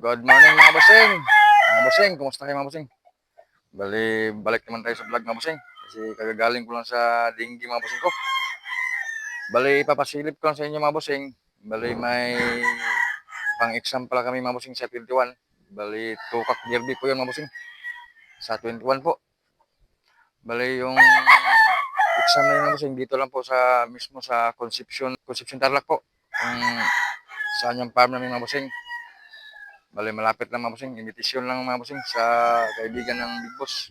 Good morning mga bossing. Mga bossing, kumusta kayo mga bossing? Bali, balik naman tayo sa vlog mga bossing. Kasi kagagaling ko lang sa dinggi mga bossing ko. Bali, ipapasilip ko lang sa inyo mga bossing. Bali, may pang-exam pala kami mga bossing sa 21. Bali, tukak derby po yun mga bossing. Sa 21 po. Bali, yung exam na yun mga bossing, dito lang po sa mismo sa Concepcion, Concepcion Tarlac po. Kung saan yung farm namin mga bossing. Bali, malapit lang mga bossing. Invitation lang mga bossing sa kaibigan ng Big Boss.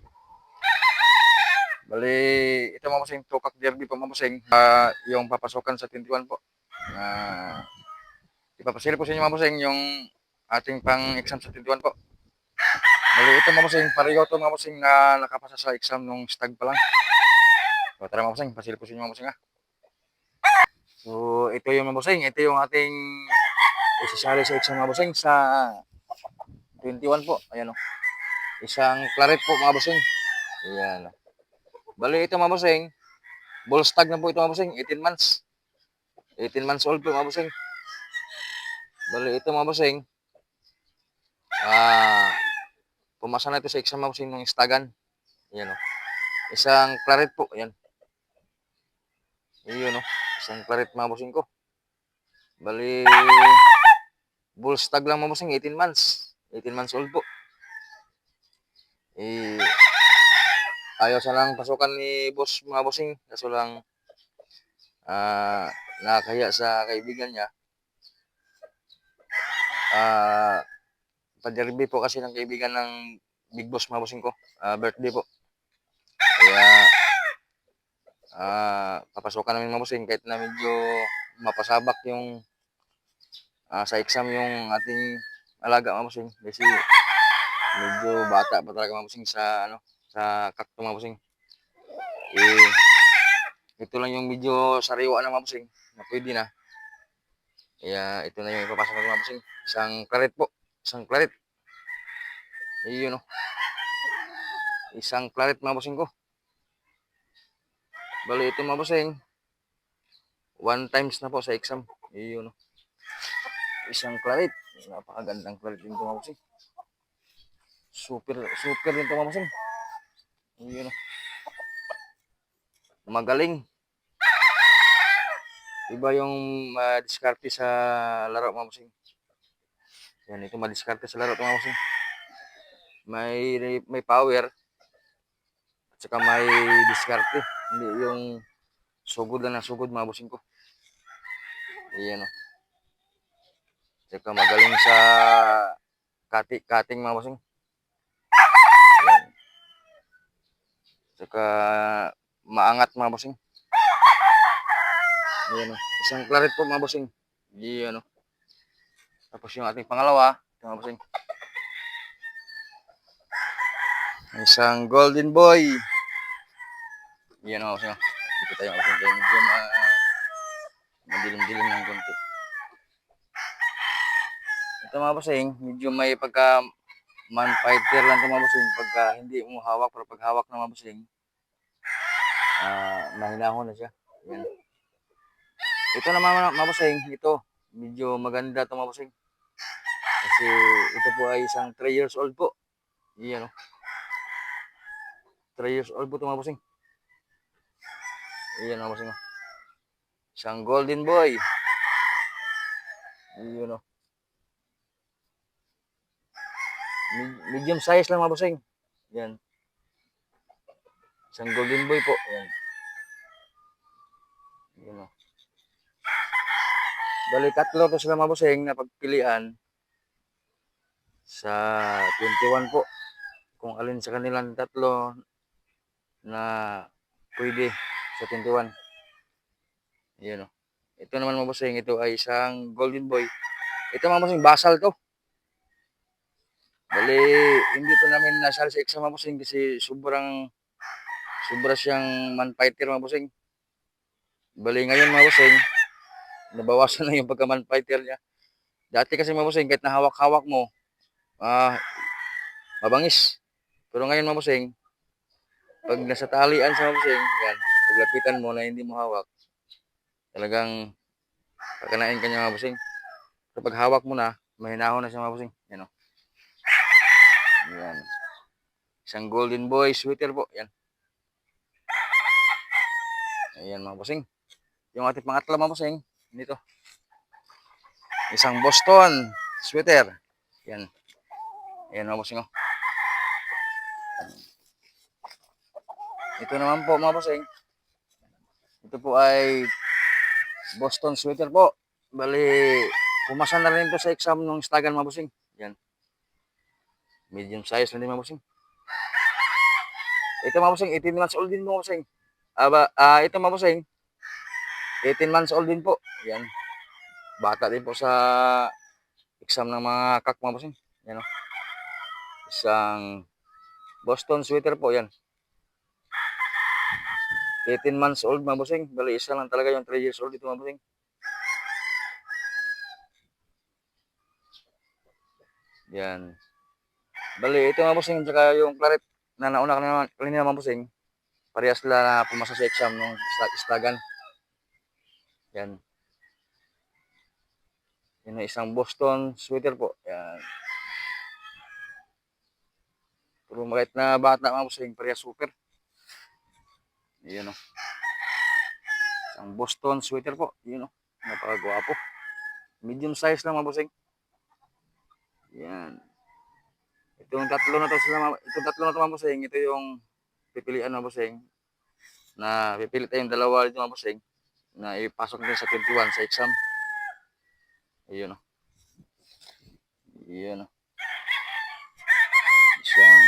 Bali, ito mga bossing, Tukak Derby po mga bossing. Ah, yung papasokan sa 21 po. Na ipapasili po sa inyo mga bossing yung ating pang-exam sa 21 po. Bali, ito mga bossing, pareho to mga bossing na nakapasa sa exam nung stag pa lang. So, tara mga bossing, pasili po sa inyo mga bossing ha. So, ito yung mga bossing, ito yung ating isasali sa exam mga bossing sa 21 po. Ayan o. Isang claret po mga bossing. Ayan. Bali ito mga bossing. Bull stag na po ito mga bossing. 18 months. 18 months old po mga bossing. Bali ito mga bossing. Ah, pumasa na ito sa exam mga bossing ng stagan. Ayan o. Isang claret po. Ayan. Ayan o. Isang claret mga bossing ko. Bali, bull stag lang mga bossing. 18 months. 18 months old po. Eh, ayaw sa lang pasukan ni boss mga bossing. Kaso lang, ah, nakakaya sa kaibigan niya. Ah, paderby po kasi ng kaibigan ng big boss mga bossing ko. Ah, birthday po. Kaya, ah, papasukan namin mga bossing kahit na medyo mapasabak yung ah, sa exam yung ating alaga mga bossing. Kasi medyo bata pa talaga mga bossing sa ano sa kakto mga bossing. Eh, ito lang yung medyo sariwa na mga bossing na pwede na. Kaya ito na yung ipapasok ko mga bossing. Isang claret po. Isang claret. Iyon o. Isang claret mga bossing ko. Bali ito mga bossing. One times na po sa exam. Iyon o. Isang claret. Napakagandang claret din ito mga bossing. Super, super din ito mga bossing. Iyon o. Magaling. Iba yung madiskarte sa laro mga bossing. Yan, ito madiskarte sa laro mga bossing. May, may power. At saka may diskarte. Hindi yung sugod lang na sugod mga bossing ko. Iyan o. Saka magaling sa kati, cutting mga bossing. Yan. Saka maangat mga bossing. Ayan o. Isang claret po mga bossing. Ayan o. Tapos yung ating pangalawa, ito mga bossing. Isang golden boy. Ayan o bossing. o. Dito tayo mga bossing. Medyo ma madilim-dilim ng konti. Ito mga medyo may pagka man fighter lang ito mga. Pagka hindi mo hawak, pero pag hawak na mga bossing, ah mahinahon na siya. Ayan. Ito naman mga ito, medyo maganda ito mga bossing. Kasi ito po ay isang 3 years old po. Iyan o. 3 years old po ito mga. Iyan mga bossing o. Isang golden boy. Iyan o. Medium size lang mga bossing. Yan. Isang golden boy po. Yan. Yan o. Bali, tatlo to sila mga bossing na pagpilian sa 21 po. Kung alin sa kanilang tatlo na pwede sa 21. Yan o. Ito naman mga bossing, ito ay isang golden boy. Ito mga bossing, basal to. Bali, hindi to namin nasali sa exam mga bossing kasi sobrang sobra siyang man fighter mga bossing. Bali ngayon mga bossing, nabawasan na yung pagka-man fighter niya. Dati kasi mga bossing, kahit nahawak-hawak mo, ah, mabangis. Pero ngayon mga bossing, pag nasa talian sa mga bossing, yan, paglapitan mo na hindi mo hawak, talagang kakanain ka niya mga bossing. Kapag hawak mo na, mahinahon na siya mga bossing. Yan. Isang golden boy sweater po. Yan. Ayan mga bossing. Yung ating pangatlo mga bossing. Dito. Isang Boston sweater. Yan. Ayan mga bossing. Oh. Ito naman po mga bossing. Ito po ay Boston sweater po. Bali, pumasa na rin po sa exam ng stagan mga bossing. Yan. Medium size na din mga. Ito mga bossing, 18 months old din mga bossing. Aba, ah, ito mga bossing, 18 months old din po. Yan. Bata din po sa exam ng mga kak mga bossing. Yan o. Isang Boston sweater po yan. 18 months old mga bossing. Bali, isa lang talaga yung 3 years old dito mga. Yan. Bali, ito mga bossing, tsaka yung claret na nauna kanina, kanina mga bossing, parehas sila na pumasa sa exam ng sta- stagan. Yan. Yan na isang Boston sweater po. Yan. Puro makait na bata mga bossing, parehas super. Yan o. Isang Boston sweater po. Yan o. Napakagwapo. Medium size lang mga bossing. Yan. Itong tatlo na to mga- itong tatlo na to mga bossing, ito yung pipilian mga bossing na pipili tayong dalawa dito mga bossing na ipasok din sa 21 sa exam. Ayun o. Ayun o. Isang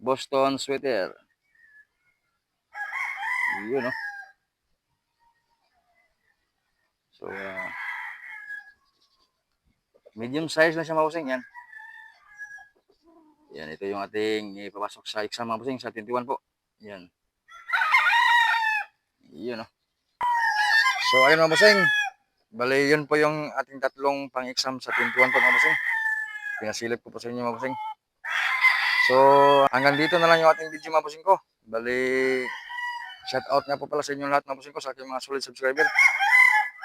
Boston sweater. Ayun o. So, ah, medium size na siya mga bossing yan. Yan, ito yung ating ipapasok sa exam mga bossing sa 21 po. Yan. Yun oh. So, ayun mga bossing. Bali, yun po yung ating tatlong pang-exam sa 21 po mga bossing. Pinasilip ko po sa inyo mga bossing. So, hanggang dito na lang yung ating video mga bossing ko. Bali, shout out nga po pala sa inyo lahat mga bossing ko sa aking mga solid subscriber.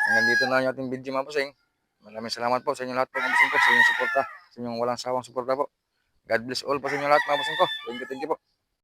Hanggang dito na lang yung ating video mga bossing. Maraming salamat po sa inyo lahat po mga bossing ko sa inyong suporta. Sa inyong walang sawang suporta po. God bless all po sa inyo lahat mga bossing ko. Thank you, thank you po.